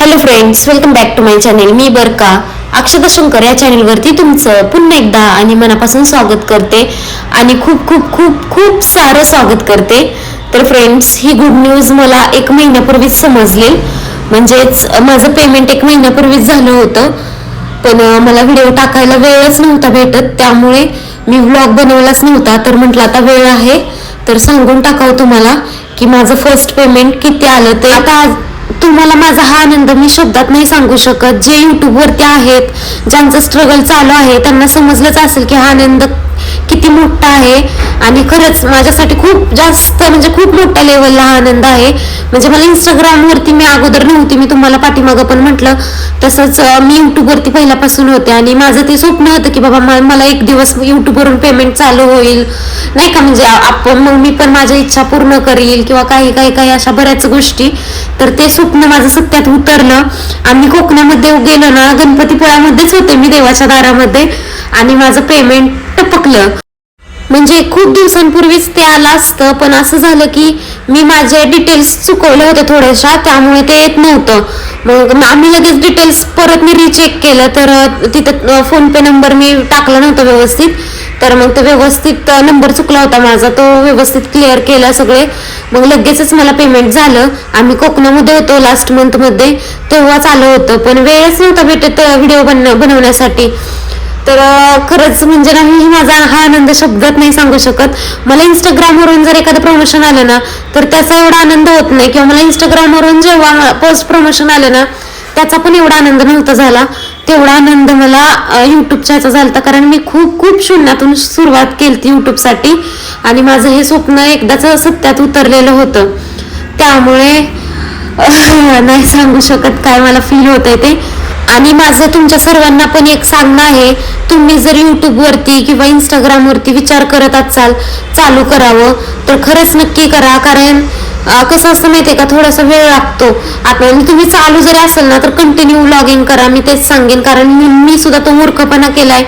Hello friends welcome back to my channel मी बरका. अक्षता शंकर या चॅनेलवरती तुमचं पुन्हा एकदा आणि मनापासून स्वागत करते आणि खूप खूप खूप खूप सारं स्वागत करते. तर फ्रेंड्स ही गुड न्यूज मला एक महिन्यापूर्वीच समजली. म्हणजेच माझं पेमेंट एक महिन्यापूर्वीच झालं होतं. पण मला व्हिडिओ टाकायला वेळच नव्हता भेटत. त्यामुळे मी व्लॉग बनवलाच नव्हता. तर म्हटलं आता वेळ आहे. तर सांगून टाकावं तुम्हाला की माझं फर्स्ट पेमेंट किती आलं ते. आता आज- तुम्हाला माझा हा आनंद मी शब्दात नाही सांगू शकत. जे युट्यूबवरती आहेत ज्यांचं स्ट्रगल चालू आहे त्यांना समजलंच असेल की हा आनंद किती मोठा आहे. आणि खरंच माझ्यासाठी खूप जास्त म्हणजे खूप मोठ्या लेवलला आनंद आहे. म्हणजे मला इंस्टाग्राम वरती मी अगोदर नव्हती मी तुम्हाला पाठीमागं पण म्हटलं. तसंच मी युट्यूब वरती पहिल्यापासून होते. आणि माझं ते स्वप्न होतं की बाबा मला एक दिवस युट्यूब वरून पेमेंट चालू होईल. नाही का म्हणजे आपण मग मी पण माझ्या इच्छा पूर्ण करील किंवा काही काही काही अशा बऱ्याच गोष्टी. तर ते स्वप्न माझं सत्यात उतरलं. आम्ही कोकणामध्ये गेलो ना गणपतीपुळ्यामध्येच होते मी देवाच्या दारामध्ये. आणि माझं पेमेंट टपकलं म्हणजे खूप दिवसांपूर्वीच ते आलं असतं पण असं झालं की मी माझे डिटेल्स चुकवले होते थोड्याशा त्यामुळे ते येत नव्हतं. मग आम्ही लगेच डिटेल्स परत मी रिचेक केलं तर तिथं फोन पे नंबर मी टाकला नव्हता व्यवस्थित. तर मग तो व्यवस्थित नंबर चुकला होता माझा तो व्यवस्थित क्लिअर केला सगळे. मग लगेचच मला पेमेंट झालं. आम्ही कोकणामध्ये होतो लास्ट मंथमध्ये तेव्हाच आलं होतं. पण वेळच नव्हता भेटत व्हिडिओ बन बनवण्यासाठी. तर खरंच म्हणजे नाही ही माझा हा आनंद शब्दात नाही सांगू शकत. मला इंस्टाग्रामवरून जर एखादं प्रमोशन आलं ना तर त्याचा एवढा आनंद होत नाही. किंवा मला इंस्टाग्रामवरून जेव्हा पोस्ट प्रमोशन आलं ना त्याचा पण एवढा आनंद नव्हता झाला. तेवढा आनंद मला यूट्यूबच्या याचा झाला कारण मी खूप खूप शून्यातून सुरुवात केली ती यूट्यूबसाठी आणि माझं हे स्वप्न एकदाचं सत्यात उतरलेलं होतं. त्यामुळे नाही सांगू शकत काय मला फील होत आहे ते. आणि माझं तुमच्या सर्वांना पण एक सांगणं आहे. तुम्ही जर यूट्यूबवरती किंवा इंस्टाग्रामवरती विचार करत असाल चालू करावं तर खरंच नक्की करा. कारण कसं असतं माहितीये का? थोडासा वेळ लागतो. आता आणि तुम्ही चालू जरी असेल ना तर कंटिन्यू व्लॉगिंग करा. मी तेच सांगेन कारण मी मी सुद्धा तो मूर्खपणा केलाय.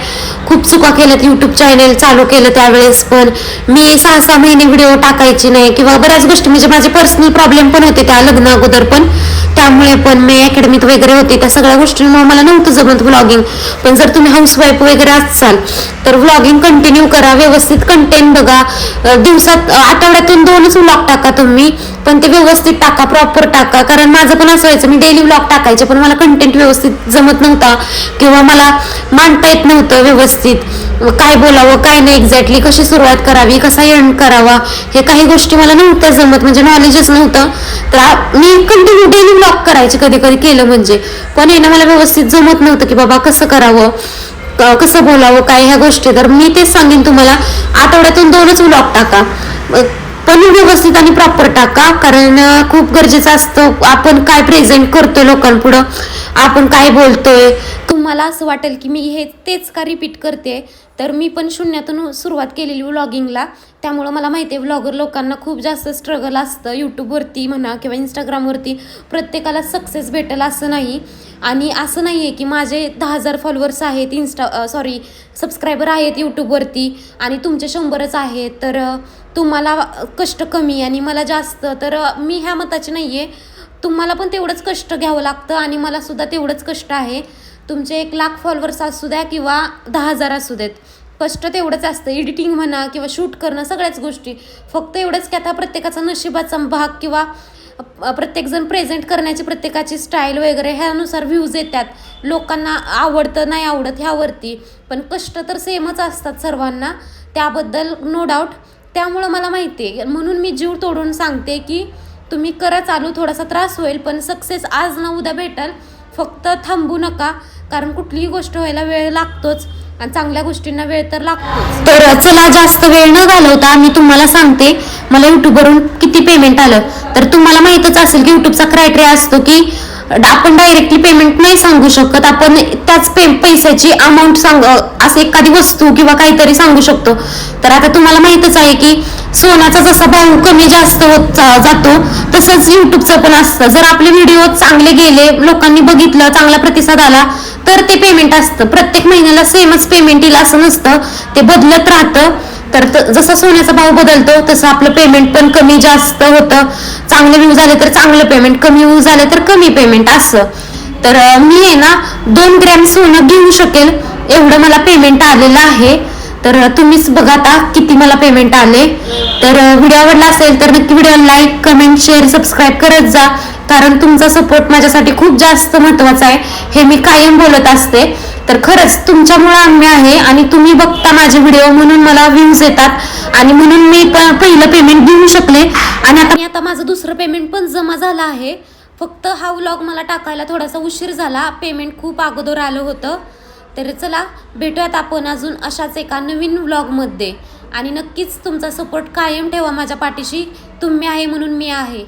खूप चुका केल्यात युट्यूब चॅनेल चालू केलं त्यावेळेस पण. मी सहा सहा महिने व्हिडिओ टाकायची नाही. किंवा बऱ्याच गोष्टी म्हणजे माझे पर्सनल प्रॉब्लेम पण होते त्या लग्न अगोदर पण. त्यामुळे पण मी अकॅडमीत वगैरे होते. त्या सगळ्या गोष्टींमुळे मला नव्हतं जमत व्लॉगिंग पण जर तुम्ही हाऊसवाईफ वगैरे असाल तर व्लॉगिंग कंटिन्यू करा. व्यवस्थित कंटेंट बघा. दिवसात आठवड्यातून दोनच व्लॉग टाका तुम्ही. पण ते व्यवस्थित टाका प्रॉपर टाका. कारण माझं पण असं व्हायचं मी डेली ब्लॉग टाकायचे पण मला कंटेंट व्यवस्थित जमत नव्हता. किंवा मला मांडता येत नव्हतं व्यवस्थित. काय बोलावं काय नाही एक्झॅक्टली कशी सुरुवात करावी कसा एंड करावा हे काही गोष्टी मला नव्हत्या जमत. म्हणजे नॉलेजच नव्हतं. तर मी कंटिन्यू डेली ब्लॉग करायचे कधी कधी केलं म्हणजे. पण हे ना मला व्यवस्थित जमत नव्हतं की बाबा कसं करावं कसं बोलावं काय ह्या गोष्टी. तर मी तेच सांगेन तुम्हाला आठवड्यातून दोनच ब्लॉग टाका. पण व्यवस्थित आणि प्रॉपर टाका. कारण खूप गरजेचं असतं. आपण काय प्रेझेंट करतोय लोकांपुढं? आपण काय बोलतोय? तुम्हाला असं वाटेल की मी हे तेच का रिपीट करते तर मी पण शून्यातून सुरुवात केलेली व्लॉगिंगला त्यामुळं मला माहिती आहे व्लॉगर लोकांना खूप जास्त स्ट्रगल असतं. यूट्यूबवरती म्हणा किंवा इंस्टाग्रामवरती प्रत्येकाला सक्सेस भेटेल असं नाही. आणि असं नाही आहे की माझे दहा हजार फॉलोअर्स आहेत इन्स्टा सॉरी सबस्क्रायबर आहेत यूट्यूबवरती आणि तुमचे शंभरच आहेत. तर तुम्हाला कष्ट कमी आणि मला जास्त. तर मी ह्या मताची नाही आहे तुम्हाला पण तेवढंच कष्ट घ्यावं लागतं आणि मला सुद्धा तेवढंच कष्ट आहे. तुमचे एक लाख फॉलोअर्स असू द्या किंवा दहा हजार असू देत. कष्ट तेवढंच असतं. एडिटिंग म्हणा किंवा शूट करणं सगळ्याच गोष्टी. फक्त एवढंच की आता प्रत्येकाचा नशिबाचा भाग किंवा प्रत्येकजण प्रेझेंट करण्याची प्रत्येकाची स्टाईल वगैरे ह्यानुसार व्ह्यूज येतात. लोकांना आवडतं नाही आवडत ह्यावरती. पण कष्ट तर सेमच असतात सर्वांना. त्याबद्दल नो डाऊट त्यामुळं मला माहिती आहे म्हणून मी जीव तोडून सांगते की तुम्ही करा चालू थोडासा त्रास होईल पण सक्सेस आज ना उद्या भेटल. फक्त थांबू नका. कारण कुठलीही गोष्ट व्हायला वेळ लागतोच आणि चांगल्या गोष्टींना वेळ तर लागतो तर चला जास्त वेळ न घालवता मी तुम्हाला सांगते मला युट्यूबवरून किती पेमेंट आलं. तर तुम्हाला माहीतच असेल की युट्यूबचा क्रायटेरिया असतो की आपण डायरेक्टली पेमेंट नाही सांगू शकत. आपण त्याच पे पैशाची अमाऊंट सांग असं एखादी वस्तू किंवा काहीतरी सांगू शकतो. तर आता तुम्हाला माहीतच आहे की सोन्याचा जसा भाव कमी जास्त होत जातो तसंच युट्यूबचं पण असतं. जर आपले व्हिडिओ चांगले गेले लोकांनी बघितलं चांगला प्रतिसाद आला तर ते पेमेंट असतं. प्रत्येक महिन्याला सेमच पेमेंट येईल असं नसतं. ते बदलत राहतं. तर जसा जसं सोन्याचा भाव बदलतो तसं आपलं पेमेंट पण कमी जास्त होतं. चांगले व्ह्यू झाले तर चांगलं पेमेंट कमी व्ह्यू झाले तर कमी पेमेंट असं. तर मी आहे ना दोन ग्रॅम सोनं घेऊ शकेल. एवढं मला पेमेंट आलेलं आहे. तर तुम्हीच बघा आता किती मला पेमेंट आले. तर व्हिडिओ आवडला असेल तर नक्की video like comment share subscribe करत जा. कारण तुमचा सपोर्ट माझ्यासाठी खूप जास्त महत्त्वाचा आहे. हे मी कायम बोलत असते. तर खरंच तुमच्यामुळे आम्ही आहे आणि तुम्ही बघता माझे व्हिडिओ म्हणून मला व्ह्यूज येतात. आणि म्हणून मी पहिलं पेमेंट घेऊ शकले. आणि आता आता माझं दुसरं पेमेंट पण जमा झालं आहे. फक्त हा व्लॉग मला टाकायला थोडासा उशीर झाला. पेमेंट खूप अगोदर आलं होतं. तर चला भेटूयात आपण अजून अशाच एका नवीन व्लॉगमध्ये आणि नक्कीच तुमचा सपोर्ट कायम ठेवा माझ्या पाठीशी. तुम्ही आहे म्हणून मी आहे.